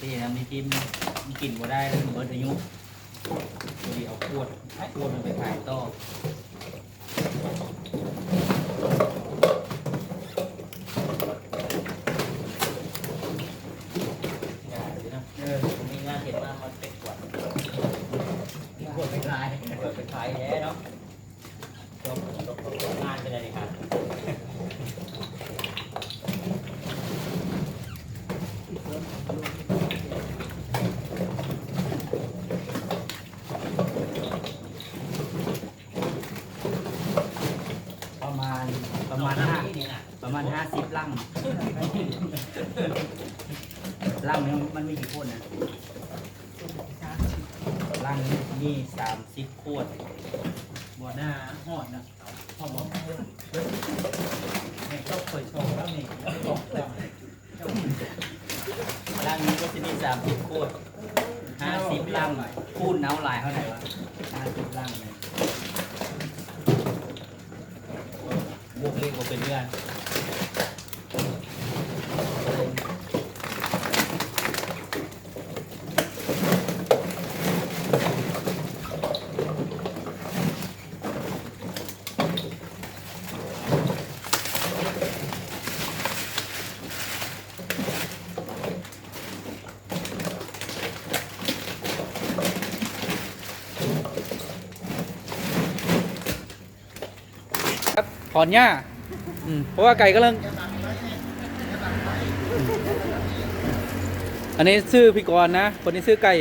ที่นะมีกินมีกลิ่นบ่ได้เล้วมันเบิดอายุพอดีเอาขวดขวดมันไปขายต่ออย่าเลยนะเออผมมีงานเห็นว่ามันเป็ดขวดมีขวดไปขายขวดไปขายแย่เนาะจบจบจบงานไปเลยดีครับ ประมาณประมาณห้าประ มาณห้าสิบลังลังนึงมันมีกี่คนนะลังนึงมีสามสิบขวดบ่อหน้าหอดนะพ่อบอกเนี่ยก็เคยชว์แล้วนี่บอกแล้วลังนี้ก็จะมีสามสิบขวดห้าสิบลังคูณเนาหลายเท่าไหร่วะห้าสิบลังเนี่ย บวกเลขก็เป็นเรื่อง อนหญ้าอืมเพราะว่าไก่กำลังอันนี้ชื่อพี่กรณ์นะ คนนี้ชื่อไก่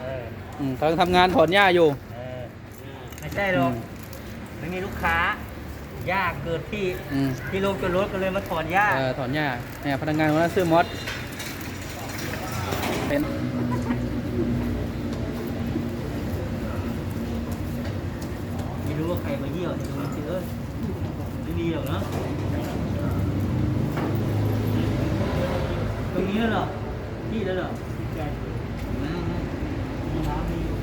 เอออืมกำลังทำงานถอนหญ้าอยู่เออไม่ใช่หรอกไม่มีลูกค้ายากเกินที่อืมที่ลงจนรถก็เลยมาถอนหญ้าเออถอนหญ้าเนี่ยพนักงานคนนั้นชื่อมอสเป็นไม่รู้ว่าใครมาเยี่ยวในตรงนี้สิเอ้ีหรอกเนาะตรงนี้แล้วเหรอพี่แล้วเหรอใช่น้ำน้ำมีอยู่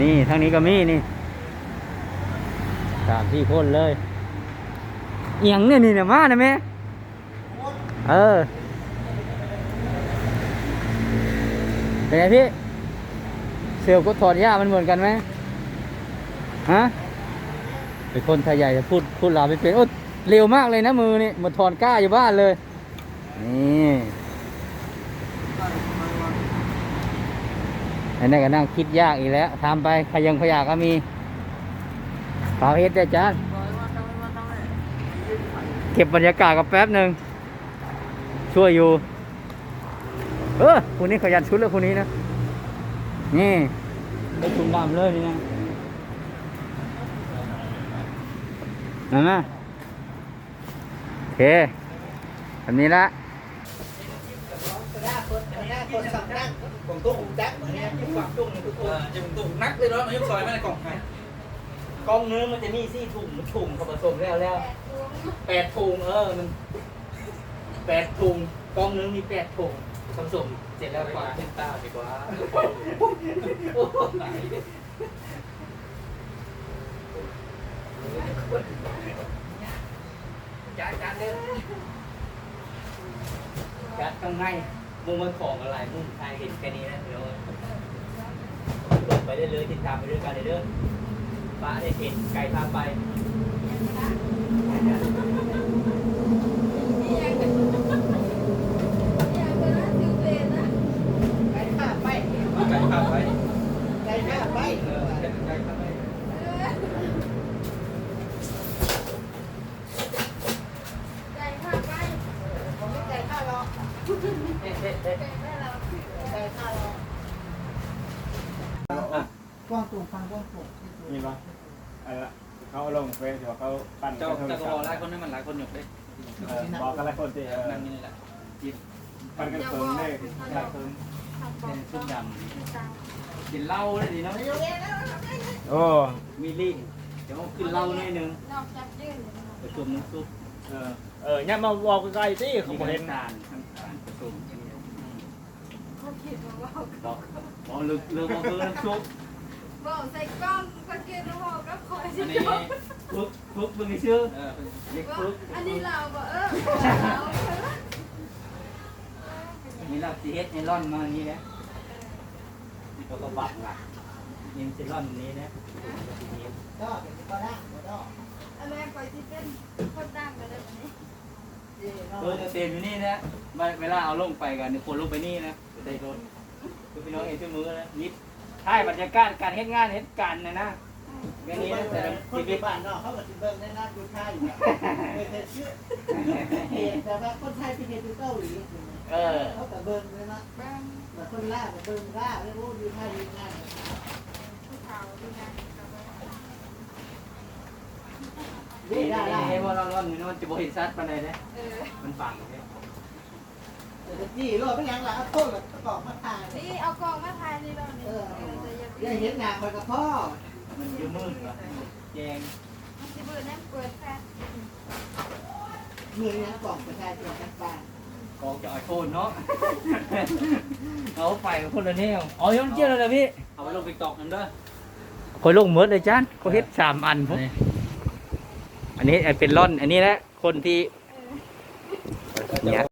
นี่ทางนี้ก็มีนี่สามสี่คนเลย เอียงเนี่ยนี่เนี่ยมานะแม่เออเป็นไงพี่เซลล์ก็ถอดหญ้ามันเหมือนกันไหมฮะเป็นคนไทยใหญ่จะพูดพูดลาวไม่เป็นโอ้เร็วมากเลยนะมือนี่มาถอนกล้าอยู่บ้านเลย นี่ไอ้นั่นก็นั่งคิดยากอีกแล้วทำไปขยังขยะก็มีฝาเฮ็ดได้จ้า ก็บบรรยากาศกับแป๊บหนึ่งช่วยอยู่ เออคนนี้ขยันชุดเลยคนนี้นะ นี่ได้ถุงดำเลยนี่นะนั่นนะโอเคแบบนี้ละจะตุกนักเลยเนาะนายกซอยไม่ได้กล่องไข่ กองเนื้อมันจะมีสี่ถุงมันถุงผสมแล้วแล้วแปดถุงเออมันแปดถุงกองเนื้อมีแปดถุงผสมเสร็จแล้วกว่าเป็นตาดีกว่าจัดจัดเลยจัดข้างในมุมมันของอะไรมุมใครเห็นแค่นี้นะเดี๋ยวไปได้เลยติดตามไปด้วยกันเลยเด้อ ป้าได้เห็นไก่พาไปไก่ข้าวไว้ไก่พาไปเออไก่ข้าวไว้ กว้างตูงฟังกว้างตูงมีปะเออเขาเอาลงเฟซเดี๋ยวเขาปั่นเจ้ากันโทรเจ้าก็บอกหลายคนนั่มันหลายคนอยู่เลยเออบอกกันหลายคนที่เออนั่นนี่แหละปั่นกันเพิ่มเลยหลายคนเป็นชุดดำกินเหล้าได้ดีเนาะโอ้มีลิ้นเดี๋ยวขึ้นเหล้าหน่อยนึงกจากยื่นผสมน้ำซุปเออเออเนี่ยมาบอกใกล้ๆสิเขามีบ่กเห็นระตาลน้ำตาลผสมบอกบอกบอกลึกเรื่องบอกคือน้ำซุป บอกใส่กล้องก็เกณฑ์บอกก็คอยอัสินนี้บฟุกฟุกมึงชื่อเออเด็กว่าฟุกอันนี้เราบอกเออเรานี่เราซีเอสไอรอนมานี่นะนี่ก็กระบักหลักนี่มันจะร่อนนี้นะก็เป็นก็ได้ก็ได้อะไรคอยที่เป็นคนดังกันเลยแบบนี้เออจะเต็มอยู่นี่นะเวลาเอาลงไปกันคนลงไปนี่นะใส่รถคือพี่น้องเอ็นที่มือนะนิด ถ่ายบรรยากาศการเฮ็ดงานเฮ็ดการนะนะอย่างนี้นะแต่ละคนชีวิที่ตบ้านนอกเขาก็สิเบิ่งในนัดดูไทยเคยเห็นชื่อเห็นแต่ว่าคนไทยไปเห็นดูเกาหลีเออเขาแต่เบิ่งเลยนะบางแต่คนล่าแต่เบิ่งล่าไม่รู้ดูไทยดูงานภูเขาดูงานกับนี่นี่ได้ได้ได้ได้ให้ว่าร้อนๆนี่มันจะบ่เห็นชัดปานใดนะเออมันฝังเนี่ย แต่จี้รอไปยังหลังเอาโทษกับกอกมาทานนี่เอากล่องมาทายนี่เราเอเนี่ยอเออจะยังยังเห็นหน้าคนกับพ่อมันเยอะมืดว่ะแจงมันจะเปิดแน่เปิดแฟนมือยังกล่องประชาชนกันบ้านกองจะไอโฟนเนาะเอาไปกับคนละแนวอ๋อยังเจียเลยนะพี่เอาไปลงติ๊กต็อกนั่นเด้อคอยลงเมิดเลยจ้านเขาเฮ็ดสามอันพวกอันนี้เป็นร่อน อันนี้แหละคนที่เนี่ย